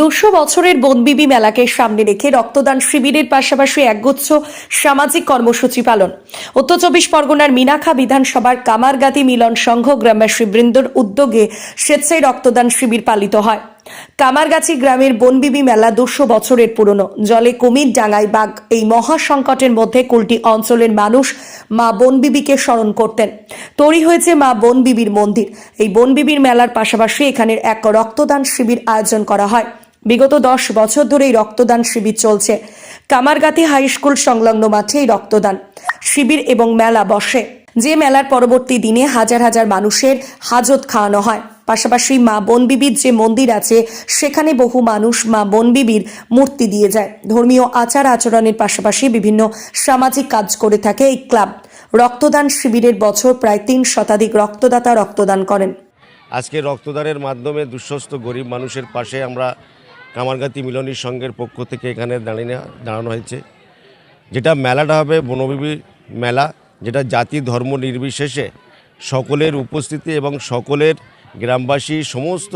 দুশো বছরের বনবিবি মেলাকে সামনে রেখে রক্তদান শিবিরের পাশাপাশি একগুচ্ছ সামাজিক কর্মসূচি পালন। উত্তর চব্বিশ পরগনার মিনাখা বিধানসভার কামারগাতি মিলন সংঘ গ্রামবাসী বৃন্দর উদ্যোগে স্বেচ্ছায় রক্তদান শিবির পালিত হয়। কামারগাছি গ্রামের বনবিবি মেলা দুশো বছরের পুরনো। জলে কুমির ডাঙায় বাঘ। এই মহা সংকটের মধ্যে কুলটি অঞ্চলের মানুষ মা বনবিবিকে স্মরণ করতেন। তৈরি হয়েছে মা বনবিবির মন্দির। এই বনবিবির মেলার পাশাপাশি এখানের এক রক্তদান শিবির আয়োজন করা হয়। বিগত দশ বছর ধরে এই রক্তদান শিবির চলছে। কামারগাতি হাই স্কুল সংলগ্ন মাঠে এই রক্তদান শিবির এবং মেলা বসে। যে মেলার পরবর্তী দিনে হাজার হাজার মানুষের হাজত খাওয়ানো হয়। পাশাপাশি মা বনবিবির যে মন্দির আছে, সেখানে বহু মানুষ মা বনবিবির মূর্তি দিয়ে যায়। ধর্মীয় আচার আচরণের পাশাপাশি বিভিন্ন সামাজিক কাজ করে থাকে এই ক্লাব। রক্তদান শিবিরের বছর প্রায় তিন শতাধিক রক্তদাতা রক্তদান করেন। আজকে রক্তদানের মাধ্যমে দুঃস্থ গরিব মানুষের পাশে আমরা কামারগাতি মিলনী সংঘের পক্ষ থেকে এখানে দাঁড়িয়ে দাঁড়ানো হয়েছে। যেটা মেলাটা হবে বনবিবি মেলা, যেটা জাতি ধর্ম নির্বিশেষে সকলের উপস্থিতি এবং সকলের গ্রামবাসী, সমস্ত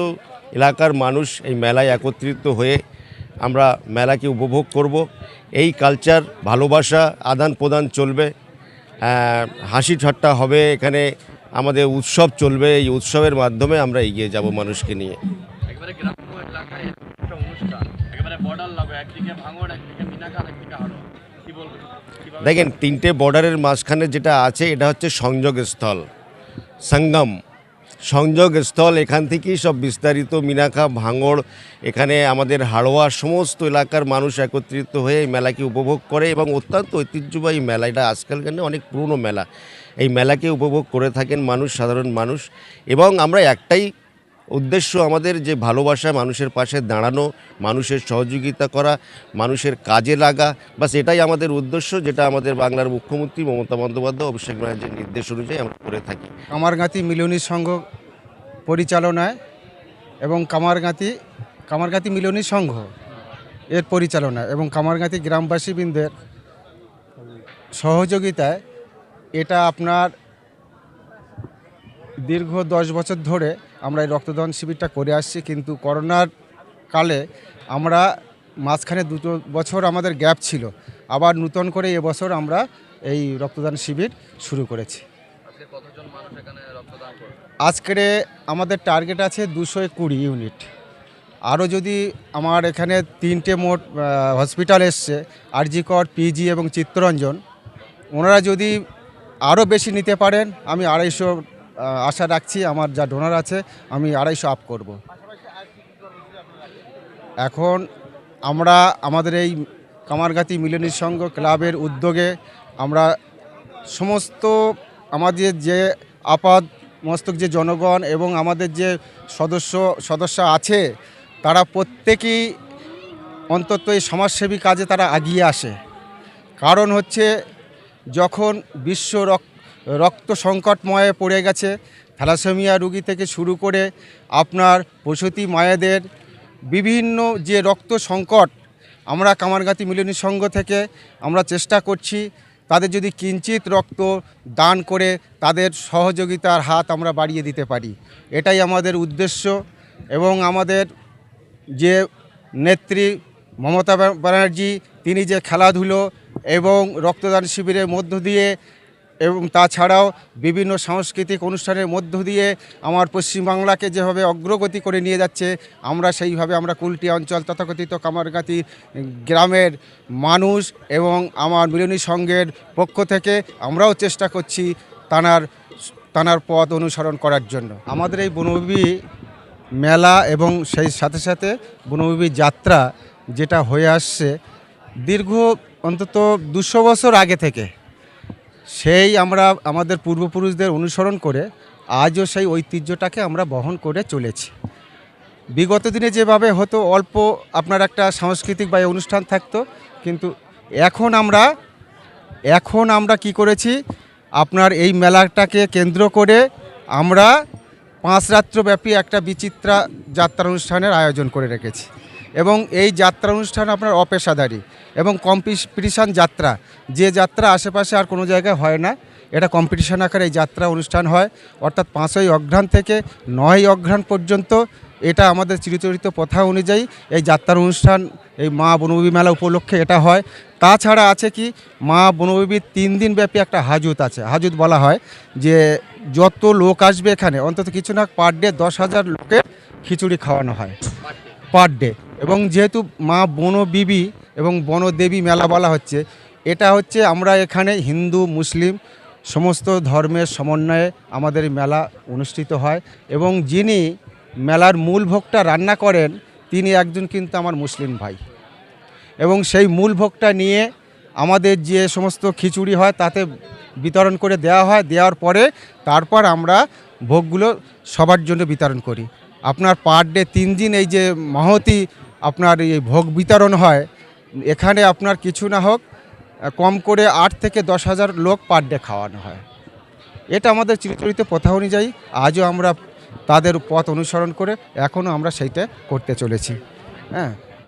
এলাকার মানুষ এই মেলায় একত্রিত হয়ে আমরা মেলাকে উপভোগ করব। এই কালচার, ভালোবাসা আদান প্রদান চলবে। হাসি ঠাট্টা হবে, এখানে আমাদের উৎসব চলবে। এই উৎসবের মাধ্যমে আমরা এগিয়ে যাব মানুষকে নিয়ে। দেখেন, তিনটে বর্ডারের মাঝখানে যেটা আছে, এটা হচ্ছে সংযোগস্থল, সঙ্গম। সংযোগস্থল, এখান থেকেই সব বিস্তারিত মিনাখা ভাঙড়, এখানে আমাদের হাড়োয়া, সমস্ত এলাকার মানুষ একত্রিত হয়ে এই মেলাকে উপভোগ করে এবং অত্যন্ত ঐতিহ্যবাহী মেলা। এটা আজকালকার অনেক পুরনো মেলা। এই মেলাকে উপভোগ করে থাকেন মানুষ, সাধারণ মানুষ। এবং আমরা একটাই উদ্দেশ্য আমাদের যে ভালোবাসা, মানুষের পাশে দাঁড়ানো, মানুষের সহযোগিতা করা, মানুষের কাজে লাগা, বাস এটাই আমাদের উদ্দেশ্য, যেটা আমাদের বাংলার মুখ্যমন্ত্রী মমতা বন্দ্যোপাধ্যায় অভিষেক ব্যানার্জির নির্দেশ অনুযায়ী আমরা করে থাকি। কামারগাতি মিলনী সংঘ পরিচালনায় এবং কামারগাতি কামারগাতি মিলনী সংঘ এর পরিচালনায় এবং কামারগাতি গ্রামবাসীবৃন্দের সহযোগিতায় এটা আপনার দীর্ঘ দশ বছর ধরে আমরা এই রক্তদান শিবিরটা করে আসছি কিন্তু করোনার কালে আমরা মাঝখানে দুটো বছর আমাদের গ্যাপ ছিল। আবার নূতন করে এবছর আমরা এই রক্তদান শিবির শুরু করেছি। আজকের আমাদের টার্গেট আছে দুশো কুড়ি ইউনিট। আরও যদি আমার এখানে তিনটে মোট হসপিটাল এসছে আরজিকর পিজি এবং চিত্তরঞ্জন ওনারা যদি আরও বেশি নিতে পারেন আমি আড়াইশো আশা রাখছি আমার যা ডোনার আছে, আমি আড়াইশো আপ করব। এখন আমরা আমাদের এই কামারগাতি মিলনী সংঘ ক্লাবের উদ্যোগে আমরা সমস্ত আমাদের যে আপাদ মস্তক যে জনগণ এবং আমাদের যে সদস্য সদস্য আছে, তারা প্রত্যেকেই অন্তত এই সমাজসেবী কাজে তারা এগিয়ে আসে। কারণ হচ্ছে যখন বিশ্ব রক- রক্ত সংকটময়ে পড়ে গেছে। থ্যালাসেমিয়া রুগী থেকে শুরু করে আপনার প্রসূতি মায়েদের বিভিন্ন যে রক্ত সংকট, আমরা কামারগাতি মিলনী সংঘ থেকে আমরা চেষ্টা করছি তাদের যদি কিঞ্চিত রক্ত দান করে তাদের সহযোগিতার হাত আমরা বাড়িয়ে দিতে পারি। এটাই আমাদের উদ্দেশ্য এবং আমাদের যে নেত্রী মমতা ব্যানার্জি, তিনি যে খেলাধুলো এবং রক্তদান শিবিরের মধ্য দিয়ে এবং তাছাড়াও বিভিন্ন সাংস্কৃতিক অনুষ্ঠানের মধ্য দিয়ে আমার পশ্চিমবাংলাকে যেভাবে অগ্রগতি করে নিয়ে যাচ্ছে, আমরা সেইভাবে আমরা কুলটি অঞ্চল, তথাকথিত কামারগাতি গ্রামের মানুষ এবং আমার মিলনী সংঘের পক্ষ থেকে আমরাও চেষ্টা করছি তানার তানার পথ অনুসরণ করার জন্য। আমাদের এই বনবিবি মেলা এবং সেই সাথে সাথে বনবিবি যাত্রা যেটা হয়ে আসছে, দীর্ঘ অন্তত দুশো বছর আগে থেকে সেই আমরা আমাদের পূর্বপুরুষদের অনুসরণ করে আজও সেই ঐতিহ্যটাকে আমরা বহন করে চলেছি। বিগত দিনে যেভাবে হতো, অল্প আপনার একটা সাংস্কৃতিক বা অনুষ্ঠান থাকতো, কিন্তু এখন আমরা এখন আমরা কি করেছি? আপনার এই মেলাটাকে কেন্দ্র করে আমরা পাঁচ রাত্রব্যাপী একটা বিচিত্রা যাত্রা অনুষ্ঠানের আয়োজন করে রেখেছি। এবং এই যাত্রা অনুষ্ঠান আপনার অপেশাদারী এবং কম্পিটিশান যাত্রা। যে যাত্রা আশেপাশে আর কোনো জায়গায় হয় না, এটা কম্পিটিশন আকারে এই যাত্রা অনুষ্ঠান হয়। অর্থাৎ পাঁচই অঘ্রাণ থেকে নয় অঘ্রাণ পর্যন্ত এটা আমাদের চিরচরিত প্রথা অনুযায়ী এই যাত্রার অনুষ্ঠান, এই মা বনবিবি মেলা উপলক্ষে এটা হয়। তাছাড়া আছে কি, মা বনবিবির তিন দিন ব্যাপী একটা হাজুত আছে। হাজুত বলা হয় যে যত লোক আসবে এখানে, অন্তত কিছু না পার ডে দশ হাজার লোকের খিচুড়ি খাওয়ানো হয়। পার ডে এবং যেহেতু মা বনবিবি এবং বনদেবী মেলা বলা হচ্ছে, এটা হচ্ছে আমরা এখানে হিন্দু, মুসলিম, সমস্ত ধর্মের সমন্বয়ে আমাদের মেলা অনুষ্ঠিত হয় এবং যিনি মেলার মূল ভোগটা রান্না করেন, তিনি একজন কিন্তু আমার মুসলিম ভাই। এবং সেই মূল ভোগটা নিয়ে আমাদের যে সমস্ত খিচুড়ি হয়, তাতে বিতরণ করে দেওয়া হয়, দেওয়ার পরে তারপর আমরা ভোগগুলো সবার জন্য বিতরণ করি। আপনার পার ডে তিন দিন এই যে মহতি আপনার এই ভোগ বিতরণ হয়, এখানে আপনার কিছু না হোক, কম করে আট থেকে দশ হাজার লোক পার ডে খাওয়ানো হয়। এটা আমাদের চিরচরিত প্রথা অনুযায়ী, আজও আমরা তাদের পথ অনুসরণ করে এখনও আমরা সেইটা করতে চলেছি। হ্যাঁ।